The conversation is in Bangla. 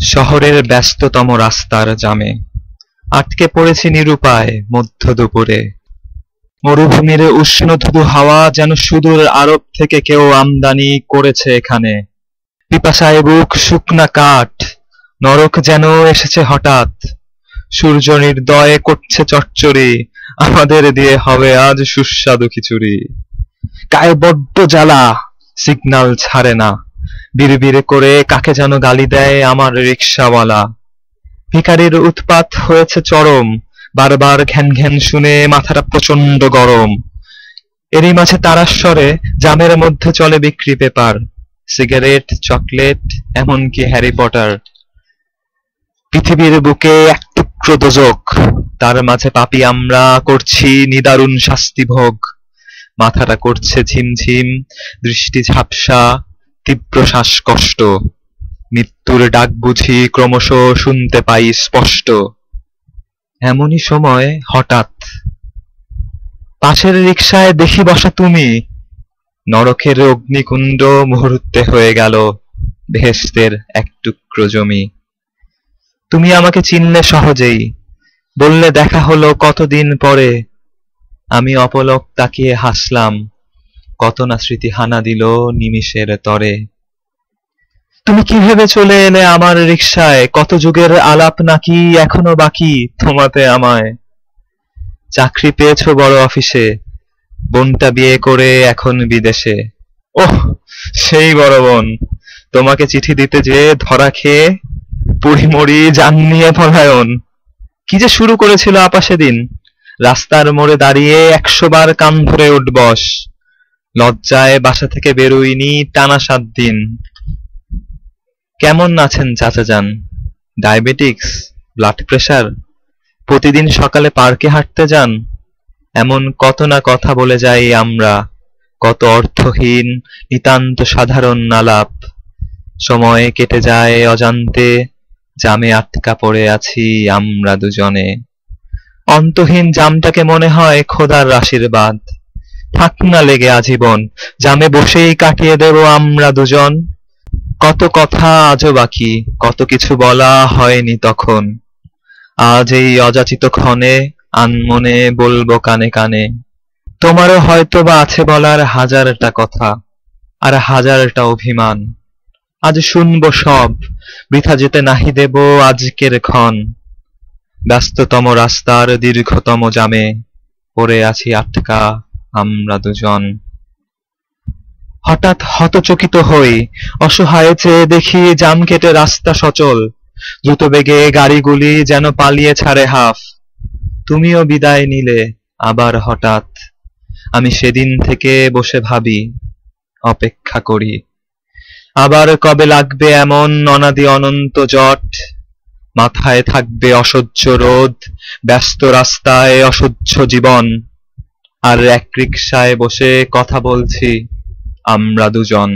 শহরের ব্যস্ততম রাস্তার জামে। আটকে পড়েছি নিরুপায় মধ্য দুপুরে। মরুভূমির উষ্ণ ধুধু হাওয়া যেন সুদূর আরব থেকে কেউ আমদানি করেছে এখানে। পিপাসায় বুক শুকনা কাঠ, নরক যেন এসেছে হঠাৎ। সূর্য নির্দয়ে করছে চচ্চড়ি, আমাদের দিয়ে হবে আজ সুস্বাদু খিচুড়ি। গায়ে বড্ড জ্বালা সিগন্যাল ছাড়ে না। বিড়বিড় করে কাকে যেন গালি দেয় আমার রিক্সাওয়ালা। ভিখারির উৎপাত হয়েছে চরম, বারবার ঘ্যান ঘ্যান শুনে মাথাটা প্রচণ্ড গরম। এরই মাঝে তারাস্বরে জামের মধ্যে চলে বিক্রি পেপার, সিগারেট, চকলেট, এমনকি হ্যারি পটার। পৃথিবীর বুকে এক টুকরো দোজক, তার মাঝে পাপী আমরা করছি নিদারুণ শাস্তি ভোগ। মাথাটা করছে ঝিমঝিম, দৃষ্টি ঝাপসা তীব্র শ্বাসকষ্ট। মৃত্যুর ডাক বুঝি ক্রমশ শুনতে পাই স্পষ্ট। এমনই সময় হঠাৎ পাশের রিকশায় দেখি বসা তুমি। নরকের অগ্নিকুণ্ড মুহূর্তে হয়ে গেল বেহেশতের এক টুকরো জমি। তুমি আমাকে চিনলে সহজেই, বললে দেখা হলো কতদিন পরে। আমি অপলক তাকিয়ে হাসলাম কত না স্মৃতি হানা দিল নিমিষের তরে। তুমি কি ভেবে চলে এলে আমার রিকশায়? কত যুগের আলাপ নাকি এখনও বাকি তোমাতে আমায়? চাকরি পেয়েছ বড় অফিসে, বোনটা বিয়ে করে এখন বিদেশে। ওহ, সেই বড় বোন, তোমাকে চিঠি দিতে যে ধরা খেয়ে পুড়ি মরি জান নিয়ে পলায়ন। কি যে শুরু করেছিল আপা সেদিন? রাস্তার মোড়ে দাঁড়িয়ে একশো বার কান ধরে উঠবস। লজ্জায় বাসা থেকে বেরোইনি টানা সাত দিন। কেমন আছেন চাচা যান? ডায়াবেটিক্স? ব্লাড প্রেশার প্রতিদিন সকালে পার্কে হাঁটতে যান? এমন কত না কথা বলে যাই আমরা। কত অর্থহীন, নিতান্ত সাধারণ আলাপ। সময় কেটে যায় অজান্তে, জামে আটকা পড়ে আছি আমরা দুজনে। অন্তহীন জামটাকে মনে হয় খোদার আশীর্বাদ। থাক না লেগে আজীবন, জামে বসেই কাটিয়ে দেব আমরা দুজন। কত কথা আজও বাকি, কত কিছু বলা হয়নি তখন। আজ এই অযাচিত ক্ষণে আনমনে বলব কানে কানে, তোমারও হয়তো বা আছে বলার হাজারটা কথা, আর হাজারটা অভিমান। আজ শুনব সব, বৃথা যেতে নাহি দেব আজকের ক্ষণ। ব্যস্ততম রাস্তার দীর্ঘতম জামে, পড়ে আছি আটকা। আমরা দুজন। হঠাৎ হতচকিত হই, অসহায় চেয়ে দেখি জাম কেটে রাস্তা সচল। দ্রুত বেগে গাড়িগুলি যেন পালিয়ে ছাড়ে হাফ। তুমিও বিদায় নিলে আবার হঠাৎ। আমি সেদিন থেকে বসে ভাবি, অপেক্ষা করি। আবার কবে লাগবে এমন অনাদি অনন্ত জট? মাথায় থাকবে অসহ্য রোদ ব্যস্ত রাস্তায় অসহ্য জীবন। আর এক রিকশায় বসে কথা বলছি আমরা দুজন।